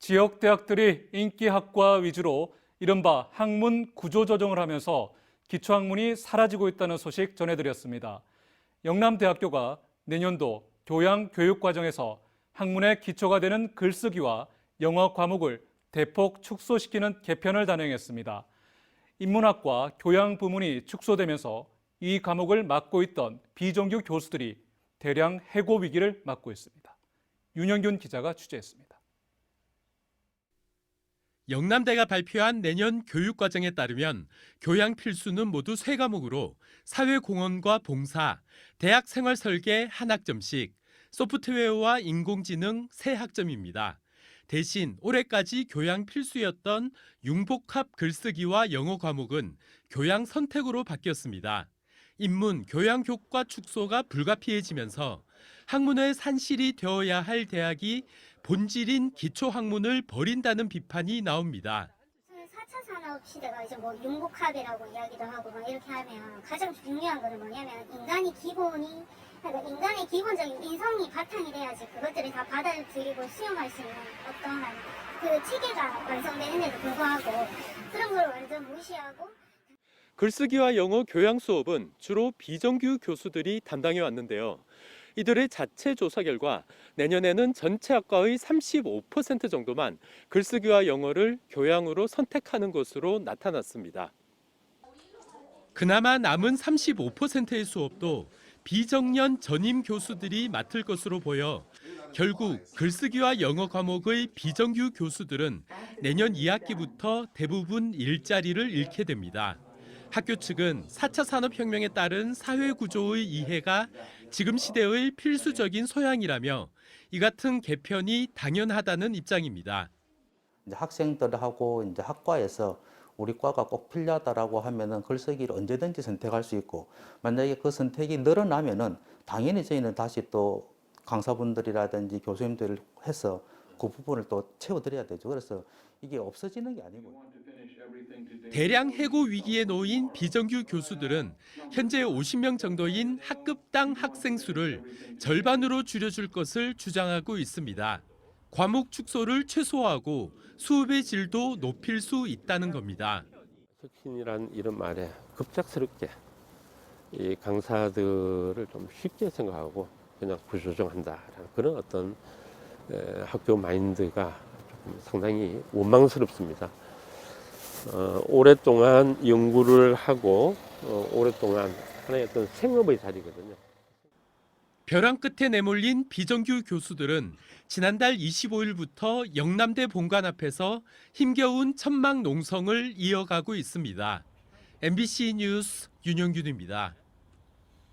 지역 대학들이 인기 학과 위주로 이른바 학문 구조 조정을 하면서 기초학문이 사라지고 있다는 소식 전해드렸습니다. 영남대학교가 내년도 교양 교육 과정에서 학문의 기초가 되는 글쓰기와 영어 과목을 대폭 축소시키는 개편을 단행했습니다. 인문학과 교양 부문이 축소되면서 이 과목을 맡고 있던 비정규 교수들이 대량 해고 위기를 맞고 있습니다. 윤영균 기자가 취재했습니다. 영남대가 발표한 내년 교육과정에 따르면 교양 필수는 모두 세 과목으로 사회공헌과 봉사, 대학 생활 설계 한 학점씩, 소프트웨어와 인공지능 세 학점입니다. 대신 올해까지 교양 필수였던 융복합 글쓰기와 영어 과목은 교양 선택으로 바뀌었습니다. 인문 교양 효과 축소가 불가피해지면서 학문의 산실이 되어야 할 대학이 본질인 기초 학문을 버린다는 비판이 나옵니다. 4차 산업 시대가 이제 뭐 융복합이라고 이야기도 하고 막 이렇게 하면 가장 중요한 거는 뭐냐면 인간이 기본이 그러니까 인간의 기본적인 인성이 바탕이 돼야지 그것들을 다 받아들이고 수용할 수 있는 어떠한 그 체계가 완성되는데도 불구하고 그런 걸 완전 무시하고 글쓰기와 영어 교양 수업은 주로 비정규 교수들이 담당해 왔는데요. 이들의 자체 조사 결과 내년에는 전체 학과의 35% 정도만 글쓰기와 영어를 교양으로 선택하는 것으로 나타났습니다. 그나마 남은 35%의 수업도 비정년 전임 교수들이 맡을 것으로 보여 결국 글쓰기와 영어 과목의 비정규 교수들은 내년 2학기부터 대부분 일자리를 잃게 됩니다. 학교 측은 4차 산업혁명에 따른 사회 구조의 이해가 지금 시대의 필수적인 소양이라며 이 같은 개편이 당연하다는 입장입니다. 이제 학생들하고 이제 학과에서 우리 과가 꼭 필요하다라고 하면은 글쓰기를 언제든지 선택할 수 있고 만약에 그 선택이 늘어나면은 당연히 저희는 다시 또 강사분들이라든지 교수님들을 해서 그 부분을 또 채워드려야 되죠. 그래서 이게 없어지는 게 아니고. 대량 해고 위기에 놓인 비정규 교수들은 현재 50명 정도인 학급당 학생 수를 절반으로 줄여줄 것을 주장하고 있습니다. 과목 축소를 최소화하고 수업의 질도 높일 수 있다는 겁니다. 혁신이란 이런 말에 급작스럽게 이 강사들을 좀 쉽게 생각하고 그냥 구조조정한다라는 그런 어떤 에, 학교 마인드가 상당히 원망스럽습니다. 어, 오랫동안 연구를 하고 어, 오랫동안 하나의 어떤 생업의 자리거든요. 벼랑 끝에 내몰린 비정규 교수들은 지난달 25일부터 영남대 본관 앞에서 힘겨운 천막 농성을 이어가고 있습니다. MBC 뉴스 윤영균입니다.